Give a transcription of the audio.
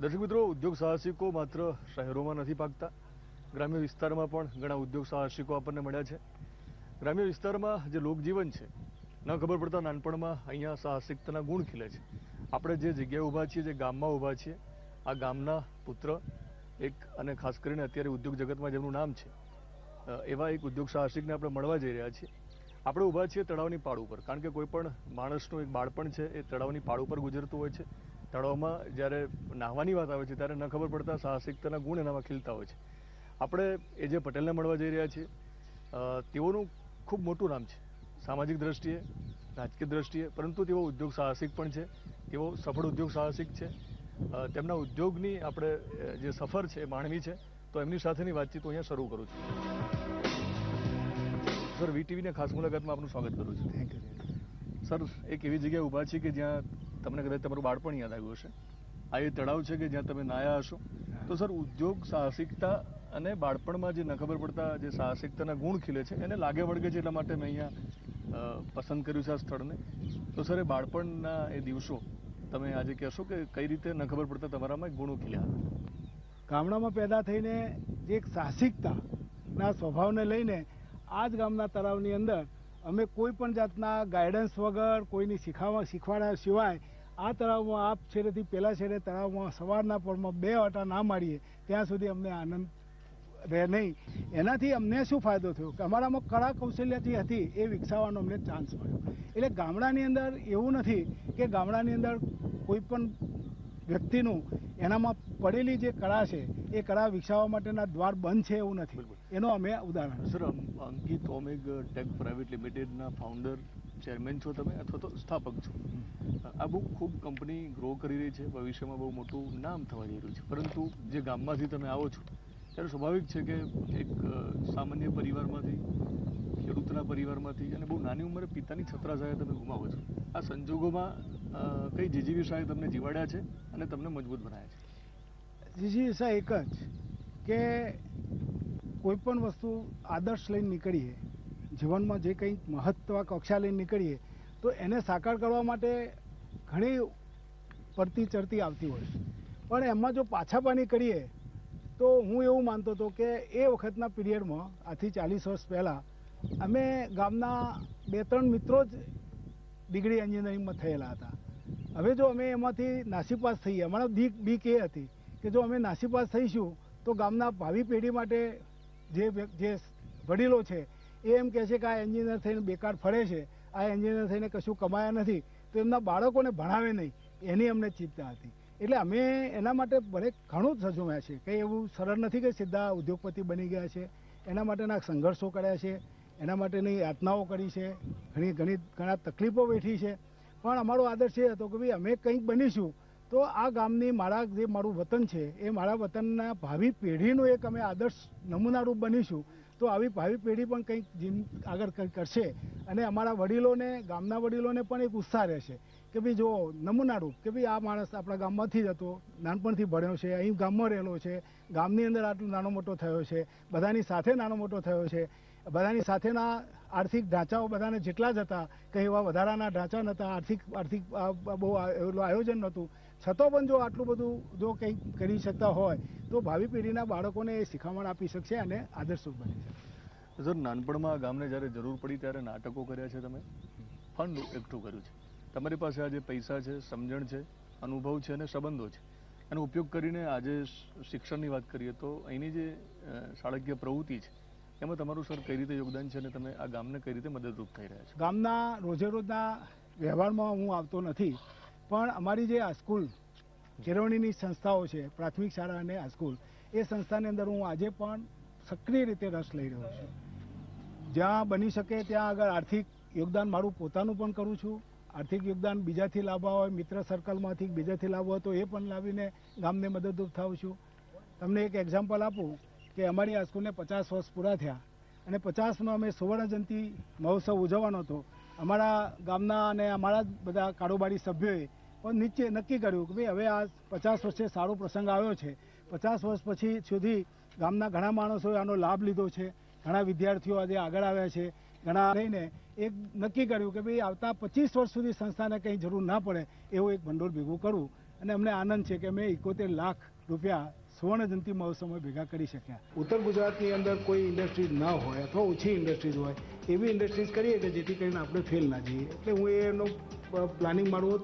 દર્શક મિત્રો, ઉદ્યોગ સાહસિકો માત્ર શહેરોમાં નથી પાકતા ગ્રામ્ય વિસ્તારમાં પણ ઘણા ઉદ્યોગ સાહસિકો આપણને મળ્યા છે. ગ્રામ્ય વિસ્તારમાં જે લોકજીવન છે, ન ખબર પડતા નાનપણમાં અહીંયા સાહસિકતાના ગુણ ખીલે છે. આપણે જે જગ્યાએ ઊભા છીએ, જે ગામમાં ઊભા છીએ, આ ગામના પુત્ર એક અને ખાસ કરીને અત્યારે ઉદ્યોગ જગતમાં જેમનું નામ છે એવા એક ઉદ્યોગ સાહસિકને આપણે મળવા જઈ રહ્યા છીએ. આપણે ઊભા છીએ તળાવની પાળ ઉપર, કારણ કે કોઈ પણ માણસનું એક બાળપણ છે, એ તળાવની પાળ ઉપર ગુજરતું હોય છે. તળાવમાં જ્યારે નાહવાની વાત આવે છે ત્યારે ન ખબર પડતા સાહસિકતાના ગુણ એનામાં ખીલતા હોય છે. આપણે એ જે પટેલને મળવા જઈ રહ્યા છીએ તેઓનું ખૂબ મોટું નામ છે. સામાજિક દ્રષ્ટિએ રાજકીય દ્રષ્ટિએ પરંતુ તેઓ ઉદ્યોગ સાહસિક પણ છે. તેઓ સફળ ઉદ્યોગ સાહસિક છે. તેમના ઉદ્યોગની આપણે જે સફર છે માણવી છે તો એમની સાથેની વાતચીત હું અહીંયા શરૂ કરું છું. સર વીટીવીને ખાસ મુલાકાતમાં આપનું સ્વાગત કરું છું. થેન્ક યુ સર એક એવી જગ્યાએ ઊભા છે કે જ્યાં તમને કદાચ તમારું બાળપણ યાદ આવ્યું હશે. આ એ તળાવ છે કે જ્યાં તમે નાયા હશો? તો સર, ઉદ્યોગ સાહસિકતા અને બાળપણમાં જે ન ખબર પડતા જે સાહસિકતાના ગુણ ખીલે છે, એને લાગે વળગે છે એટલા માટે મેં અહીંયા પસંદ કર્યું છે આ સ્થળને. તો સર, એ બાળપણના એ દિવસો તમે આજે કહેશો કે કઈ રીતે ન ખબર પડતા તમારામાં ગુણો ખીલ્યા ગામડામાં પેદા થઈને જે એક સાહસિકતાના સ્વભાવને લઈને આ જ ગામના તળાવની અંદર અમે કોઈ પણ જાતના ગાઈડન્સ વગર કોઈની શીખાવા શીખવાડ્યા સિવાય આ તળાવમાં આપ છેડેથી પેલા છેડે તળાવમાં સવારના પરમાં બે વાટા ના મારીએ, ત્યાં સુધી અમને આનંદ રહે નહીં. એનાથી અમને શું ફાયદો થયો? કે અમારામાં કળા કૌશલ્યથી હતી, એ વિકસાવવાનો અમને ચાન્સ મળ્યો. એટલે ગામડાની અંદર એવું નથી કે ગામડાની અંદર કોઈ પણ વ્યક્તિનું એનામાં પડેલી જે કળા છે એ કળા વિકસાવવા માટેના દ્વાર બંધ છે એવું નથી. એનું અમે ઉદાહરણ. સર અંકિત ઓમેગ ટેક પ્રાઇવેટ લિમિટેડના ફાઉન્ડર ચેરમેન છો તમે અથવા તો સ્થાપક છો? આ બહુ ખૂબ કંપની ગ્રો કરી રહી છે ભવિષ્યમાં બહુ મોટું નામ થવા જઈ રહ્યું છે. પરંતુ જે ગામમાંથી તમે આવો છો ત્યારે સ્વાભાવિક છે કે એક સામાન્ય પરિવારમાંથી ખેડૂતના પરિવારમાંથી અને બહુ નાની ઉંમરે પિતાની છત્રાછાયા તમે ગુમાવો છો. આ સંજોગોમાં કઈ જીજીવી શાહે તમને જીવાડ્યા છે અને તમને મજબૂત બનાવ્યા છે? જીજીસા એક જ કે કોઈ પણ વસ્તુ આદર્શ લઈને નીકળીએ, જીવનમાં જે કંઈક મહત્વ કક્ષા લઈને નીકળીએ, તો એને સાકાર કરવા માટે ઘણી પડતી ચડતી આવતી હોય પણ એમાં જો પાછા પાણી કરીએ, તો હું એવું માનતો હતો કે એ વખતના પીરિયડમાં, આથી ચાલીસ વર્ષ પહેલાં અમે ગામના બે ત્રણ મિત્રો જ ડિગ્રી એન્જિનિયરિંગમાં થયેલા હતા. હવે જો અમે એમાંથી નાસીપાસ થઈએ, અમારા બીક બીક એ હતી કે જો અમે નાસીપાસ થઈશું, તો ગામના ભાવિ પેઢી માટે જે જે વડીલો છે, એ એમ કહે છે કે આ એન્જિનિયર થઈને બેકાર ફરે છે, આ એન્જિનિયર થઈને કશું કમાયા નથી, તો એમના બાળકોને ભણાવે નહીં, એની અમને ચિંતા હતી. એટલે અમે એના માટે ભલે ઘણું જ સજુમ્યા છે, કંઈ એવું સરળ નથી કે સીધા ઉદ્યોગપતિ બની ગયા છે, એના માટેના સંઘર્ષો કર્યા છે એના માટેની યાતનાઓ કરી છે. ઘણી ઘણી ઘણા તકલીફો વેઠી છે. પણ અમારો આદર્શ એ હતો કે ભાઈ અમે કંઈક બનીશું તો આ ગામની મારા જે મારું વતન છે, એ મારા વતનના ભાવિ પેઢીનું એક અમે આદર્શ નમૂનારૂપ બનીશું. તો આવી ભાવિ પેઢી પણ કંઈક જીમ આગળ કરશે. અને અમારા વડીલોને, ગામના વડીલોને પણ એક ઉત્સાહ રહેશે કે ભાઈ જો નમૂનારૂપ કે ભાઈ આ માણસ આપણા ગામમાંથી જ હતો, નાનપણથી ભણ્યો છે, અહીં ગામમાં રહેલો છે, ગામની અંદર આટલો નાનો મોટો થયો છે, બધાની સાથે નાનો મોટો થયો છે. બધાની સાથેના આર્થિક ઢાંચાઓ બધાને જેટલા જ હતા, કંઈ એવા વધારાના ઢાંચા નહોતા આર્થિક આર્થિક બહુ આયોજન નહોતું. છતાં પણ જો આટલું બધું જો કંઈક કરી શકતા હોય, તો ભાવિ પેઢીના બાળકોને એ શિખામણ આપી શકશે અને આદર્શરૂપ બની શકશે. સર, નાનપણમાં ગામને જ્યારે જરૂર પડી ત્યારે નાટકો કર્યા છે તમે? ફંડ એકઠું કર્યું છે. તમારી પાસે આજે પૈસા છે, સમજણ છે, અનુભવ છે અને સંબંધો છે. એનો ઉપયોગ કરીને આજે શિક્ષણની વાત કરીએ તો અહીંની જે શાળાકીય પ્રવૃત્તિ છે એમાં તમારું સર કઈ રીતે યોગદાન છે અને તમે આ ગામને કઈ રીતે મદદરૂપ થઈ રહ્યા છો? ગામના રોજે રોજના વ્યવહારમાં હું આવતો નથી, પણ અમારી જે આ સ્કૂલ, કેળવણીની સંસ્થાઓ છે, પ્રાથમિક શાળા અને હાઈસ્કૂલ સ્કૂલ, એ સંસ્થાની અંદર હું આજે પણ સક્રિય રીતે રસ લઈ રહ્યો છું. જ્યાં બની શકે ત્યાં આગળ આર્થિક યોગદાન મારું પોતાનું પણ કરું છું. આર્થિક યોગદાન બીજાથી લાવવા હોય, મિત્ર સર્કલમાંથી બીજાથી લાવવા હોય તો એ પણ લાવીને ગામને મદદરૂપ થાઉં છું. તમને એક એક્ઝામ્પલ આપું. કે અમારી આ સ્કૂલને પચાસ વર્ષ પૂરા થયા અને પચાસનો અમે સુવર્ણ જયંતિ મહોત્સવ ઉજવવાનો હતો. અમારા ગામના અને અમારા બધા કારોબારી સભ્યોએ પણ નીચે નક્કી કર્યું કે ભાઈ હવે આ પચાસ વર્ષે સારો પ્રસંગ આવ્યો છે. પચાસ વર્ષ પછી સુધી ગામના ઘણા માણસોએ આનો લાભ લીધો છે. ઘણા વિદ્યાર્થીઓ આજે આગળ આવ્યા છે. ઘણા રહીને એક નક્કી કર્યું કે ભાઈ આવતા પચીસ વર્ષ સુધી સંસ્થાને કંઈ જરૂર ના પડે એવું એક ભંડોળ ભેગું કરવું અને અમને આનંદ છે કે અમે એકોતેર લાખ રૂપિયા સુવર્ણ જયંતિ મહોત્સવમાં ભેગા કરી શક્યા. ઉત્તર ગુજરાતની અંદર કોઈ ઇન્ડસ્ટ્રીઝ ન હોય અથવા ઓછી ઇન્ડસ્ટ્રીઝ હોય, એવી ઇન્ડસ્ટ્રીઝ કરીએ કે જેથી કરીને આપણે ફેલ ના જઈએ. એટલે હું એનો પ્લાનિંગ મારું